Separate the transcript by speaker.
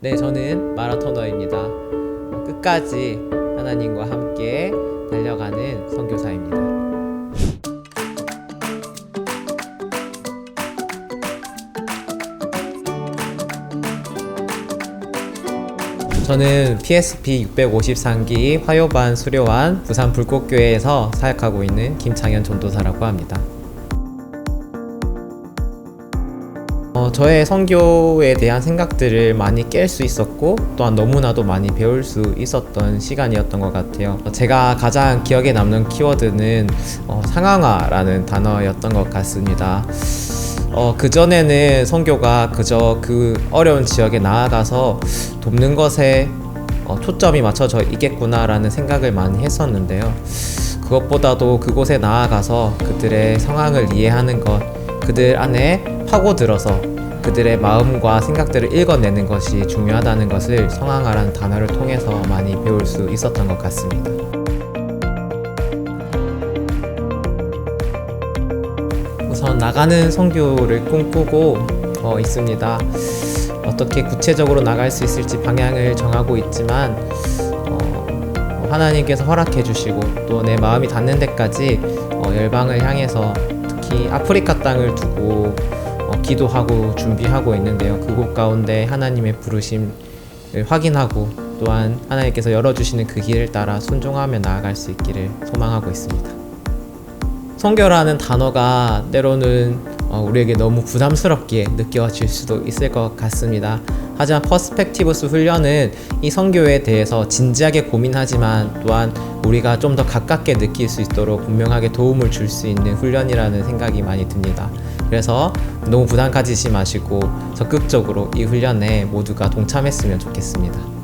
Speaker 1: 네, 저는 마라토너입니다. 끝까지 하나님과 함께 달려가는 선교사입니다. 저는 PSP 653기 화요반 수료한 부산 불꽃교회에서 사역하고 있는 김창현 전도사라고 합니다. 어, 저의 선교에 대한 생각들을 많이 깰 수 있었고 또한 너무나도 많이 배울 수 있었던 시간이었던 것 같아요. 어, 제가 가장 기억에 남는 키워드는 어, 상황화라는 단어였던 것 같습니다. 어, 그전에는 선교가 그저 그 어려운 지역에 나아가서 돕는 것에 어, 초점이 맞춰져 있겠구나라는 생각을 많이 했었는데요. 그것보다도 그곳에 나아가서 그들의 상황을 이해하는 것, 그들 안에 파고들어서 그들의 마음과 생각들을 읽어내는 것이 중요하다는 것을 성황화라는 단어를 통해서 많이 배울 수 있었던 것 같습니다. 우선 나가는 선교를 꿈꾸고 어, 있습니다. 어떻게 구체적으로 나갈 수 있을지 방향을 정하고 있지만 어, 하나님께서 허락해 주시고 또 내 마음이 닿는 데까지 어, 열방을 향해서 특히 아프리카 땅을 두고 어, 기도하고 준비하고 있는데요. 그곳 가운데 하나님의 부르심을 확인하고 또한 하나님께서 열어주시는 그 길을 따라 순종하며 나아갈 수 있기를 소망하고 있습니다. 성교라는 단어가 때로는 어, 우리에게 너무 부담스럽게 느껴질 수도 있을 것 같습니다. 하지만 퍼스펙티브스 훈련은 이 성교에 대해서 진지하게 고민하지만 또한 우리가 좀 더 가깝게 느낄 수 있도록 분명하게 도움을 줄 수 있는 훈련이라는 생각이 많이 듭니다. 그래서 너무 부담 가지지 마시고 적극적으로 이 훈련에 모두가 동참했으면 좋겠습니다.